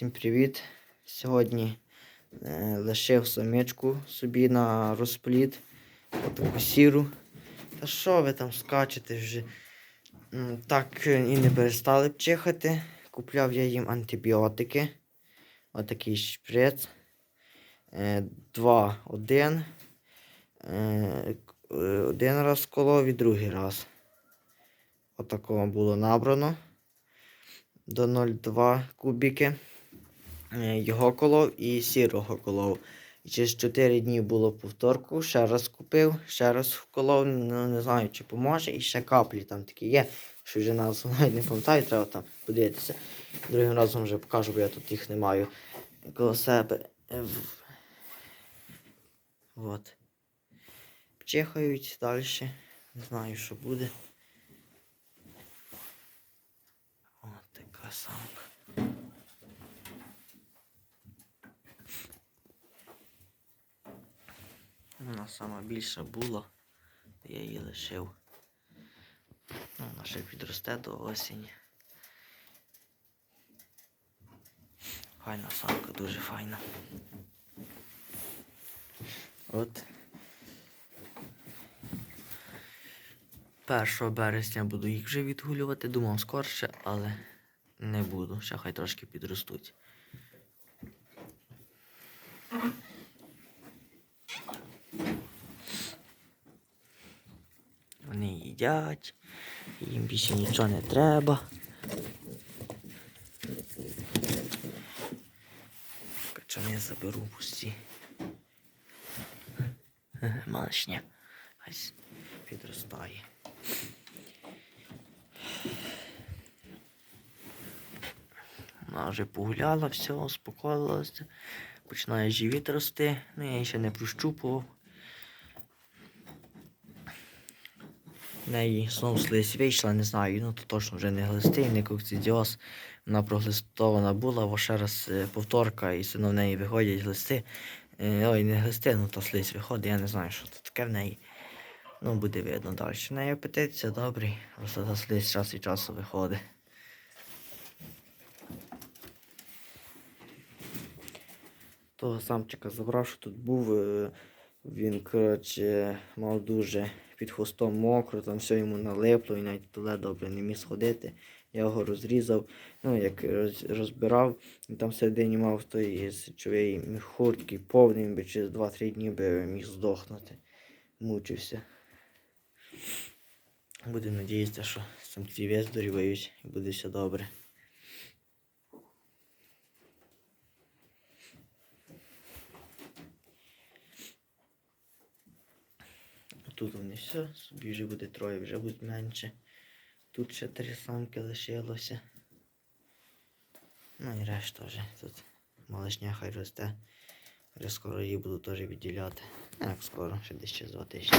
Всім привіт! Сьогодні е, лишив самичку собі на розплід. Отаку сіру. Та що ви там скачете вже? Так е, і не перестали б чихати. Купляв я їм антибіотики. Отакий шприц. Е, Два, один. Е, Один раз колов і другий раз. Отакого було набрано до 0,2 кубіки. Е, Його колов і сірого колов. Через 4 дні було повторку, ще раз купив, ще раз вколов, ну не знаю, чи поможе. І ще каплі там такі є, що вже назву навіть не пам'ятаю, треба там подивитися. Другим разом вже покажу, бо я тут їх не маю коло себе. Е, От. Чихають далі. Не знаю, що буде. От така самка. Вона сама більша була, я її лишив. Ну, вона ще підросте до осені. Файна самка, дуже файна. От. 1 березня буду їх вже відгулювати. Думав скорше, але не буду. Ще хай трошки підростуть. Вони їдять, їм більше нічого не треба. Качани заберу пусті. Малишня. С- підростає. Вона вже погуляла, все, успокоїлася. Починає живіт рости. Ну, я ще не прощупував. В неї знову слизь вийшла, не знаю, ну то точно вже не глистий, не кокцидіоз. Вона проглистована була, бо ще раз е, повторка, і одно в неї виходять глисти. Е, Ой, не глисти, ну то слизь виходить, я не знаю, що це таке в неї. Ну, буде видно далі. В неї апетит все добрий, просто та слизь час від часу виходить. Того самчика забрав, що тут був. е, Він, коротше, мав дуже під хвостом мокро, там все йому налипло, і навіть туди добре не міг сходити. Я його розрізав, ну, як роз, розбирав, і там всередині мав той сечовий міхур, такий повний, він би через 2-3 дні би міг здохнути. Мучився. Будемо надіятися, що самці виздорівають і буде все добре. Тут вони все, собі вже буде троє, вже буде менше. Тут ще три самки лишилося. Ну і решта вже тут малишня хай росте. Вже скоро її буду теж відділяти. Ну, Як скоро, ще десь через два тижні.